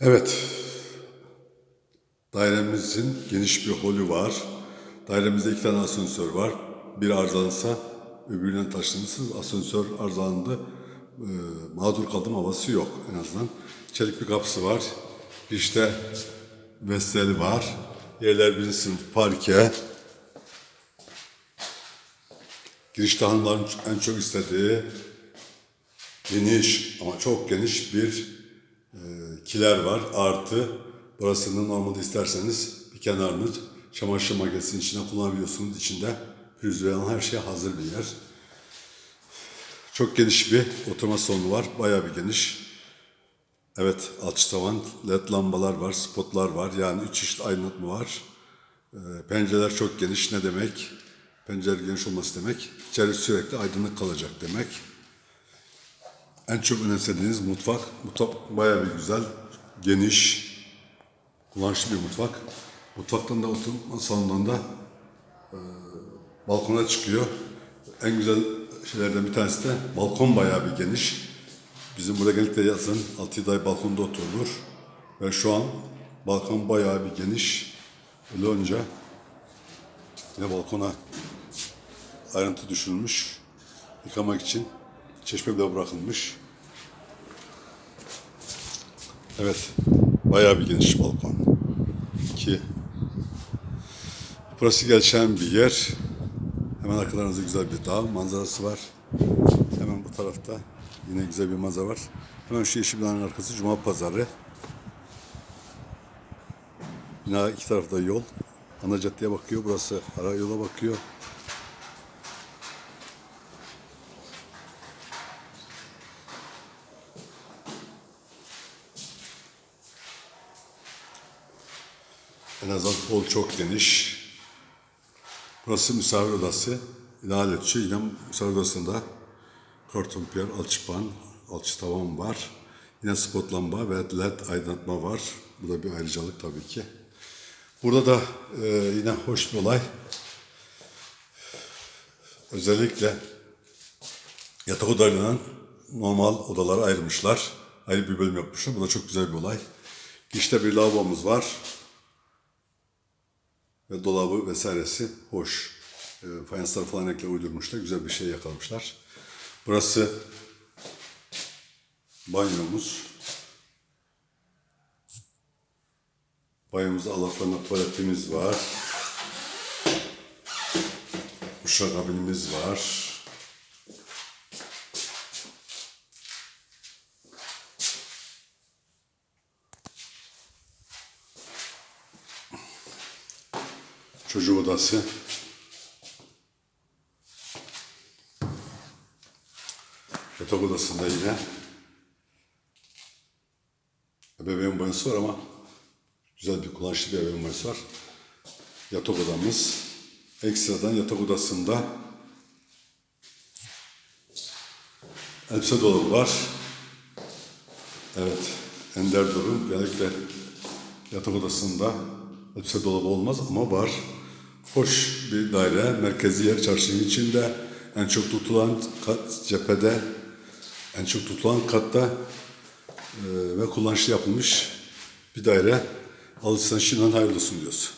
Evet. Dairemizin geniş bir holü var. Dairemizde iki tane asansör var. Bir arızalansa öbürüne taşınırsınız. Asansör arızalandı. Ee, mağdur kaldım havası yok en azından. Çelik bir kapısı var. İşte Vestel var. Yerler bir sınıf parke. Girişte hanımların en çok istediği geniş ama çok geniş bir kiler var. Artı burasını normalde isterseniz bir kenarını çamaşır makinesinin içine kullanabiliyorsunuz. İçinde pürüzlü her şey hazır bir yer. Çok geniş bir oturma salonu var. Bayağı bir geniş. Evet alçı tavan, led lambalar var, spotlar var. Yani üç çeşit aydınlatma var. Ee, pencereler çok geniş. Ne demek? Pencere geniş olması demek. İçeri sürekli aydınlık kalacak demek. En çok önemsediğiniz mutfak. Mutfak bayağı bir güzel, geniş, kullanışlı bir mutfak. Mutfaktan da oturma salonundan da e, balkona çıkıyor. En güzel şeylerden bir tanesi de balkon bayağı bir geniş. Bizim burada genellikle yazın 6 ay balkonda oturulur. Ve şu an balkon bayağı bir geniş. Öyle olunca yine balkona ayrıntı düşünülmüş. Yıkamak için çeşme bile bırakılmış. Evet, bayağı bir geniş balkon. Ki burası gelişen bir yer. Hemen arkalarınızda güzel bir dağ manzarası var. Hemen bu tarafta yine güzel bir manzara var. Hemen şu yeşil binanın arkası Cuma Pazarı. Bina iki tarafta yol. Ana caddeye bakıyor. Burası ara yola bakıyor. En azından hol çok geniş. Burası misafir odası. Ölçü. Yine misafir odasında karton piyer, alçıpan, alçı tavan var. Yine spot lamba ve led aydınlatma var. Bu da bir ayrıcalık tabii ki. Burada da e, yine hoş bir olay. Özellikle yatak odalarından normal odalara ayırmışlar. Ayrı bir bölüm yapmışlar. Bu da çok güzel bir olay. Girişte bir lavabomuz var ve dolabı vesairesi hoş. E, fayansları falan ekle uydurmuşlar. Güzel bir şey yakalamışlar. Burası banyomuz. Banyomuzda alafrana tuvaletimiz var. Uşak kabinimiz var. Çocuk odası. Yatak odasında yine ebeveyn banyosu var ama güzel bir kullanışlı bir ebeveyn banyosu var. Yatak odamız. Ekstradan yatak odasında elbise dolabı var. Evet, ender durum. Genellikle yatak odasında elbise dolabı olmaz ama var. Hoş bir daire, merkezi yer çarşının içinde. En çok tutulan kat cephede, en çok tutulan katta e, ve kullanışlı yapılmış bir daire. Alırsan şimdiden hayırlı olsun diyoruz.